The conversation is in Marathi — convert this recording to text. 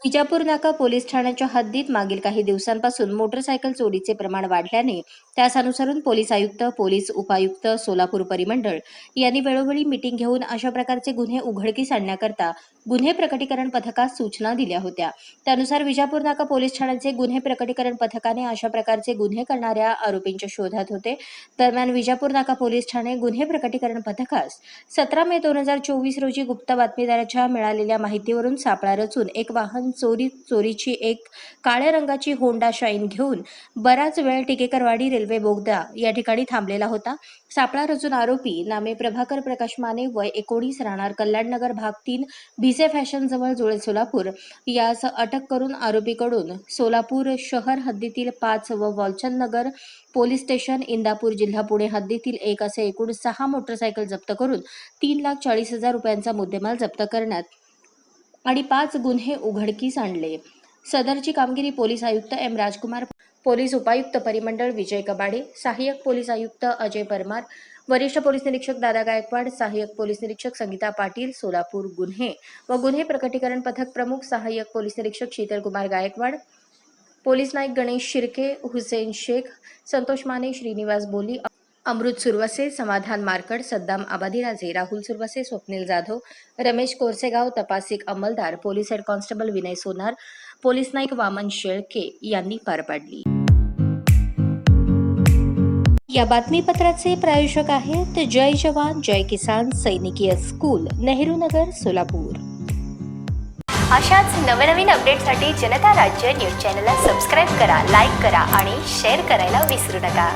विजापूर नाका पोलीस ठाण्याच्या हद्दीत मागील काही दिवसांपासून मोटरसायकल चोरीचे प्रमाण वाढल्याने त्यास अनुसरून पोलीस आयुक्त पोलीस उपायुक्त सोलापूर परिमंडळ यांनी वेळोवेळी मिटिंग घेऊन अशा प्रकारचे गुन्हे उघडकीस आणण्याकरता गुन्हे प्रकटीकरण पथकास सूचना दिल्या होत्या. त्यानुसार विजापूर नाका पोलीस ठाण्याचे गुन्हे प्रकटीकरण पथकाने अशा प्रकारचे गुन्हे करणाऱ्या आरोपींच्या शोधात होते. दरम्यान विजापूर नाका पोलीस ठाणे गुन्हे प्रकटीकरण पथकास सतरा मे दोन हजार चोवीस रोजी गुप्त बातमीदाराच्या मिळालेल्या माहितीवरून सापळा रचून एक वाहन चोरी चोरीची एक काळ्या रंगाची होंडा शाईन घेऊन बराच वेळ टिकेकरवाडी रेल्वे बोगदा या ठिकाणी थांबलेला होता. सापळा रचून आरोपी नामे प्रभाकर प्रकाश माने वय एकोणीस राहणार कल्याणनगर भाग तीन भिसे फॅशन जवळ जुळे सोलापूर. यास अटक करून आरोपीकडून सोलापूर शहर हद्दीतील पाच व वॉलचंद नगर पोलीस स्टेशन इंदापूर जिल्हा पुणे हद्दीतील एक असे एकूण सहा मोटरसायकल जप्त करून तीन लाख चाळीस हजार रुपयांचा मुद्देमाल जप्त करण्यात आणि पाच गुन्हे उघडकीस आणले. सदरची कामगिरी पोलीस आयुक्त एम. राजकुमार पोलीस उपायुक्त परिमंडळ विजय कबाडे सहाय्यक पोलीस आयुक्त अजय परमार वरिष्ठ पोलीस निरीक्षक दादा गायकवाड सहाय्यक पोलीस निरीक्षक संगीता पाटील सोलापूर गुन्हे व गुन्हे प्रकटीकरण पथक प्रमुख सहाय्यक पोलीस निरीक्षक शीतलकुमार गायकवाड पोलीस नाईक गणेश शिर्के हुसेन शेख संतोष माने श्रीनिवास बोली अमृत सुरवसे समाधान मार्कड सद्दाम आबादीराजे राहुल सुरवसे स्वप्नील जाधव रमेश कोरसेगाव तपासिक अंमलदार police head constable Vinay Sonar police Naik Vaman Shelke यांनी पार पाडली. या बातमीपत्राचे प्रायोजक आहेत जय जवान जय किसान सैनिकीय स्कूल नेहरू नगर सोलापूर. अशाच नवनवीन अपडेटसाठी जनता राज्य न्यूज चॅनलला सबस्क्राईब करा लाईक करा आणि शेअर करायला विसरू नका.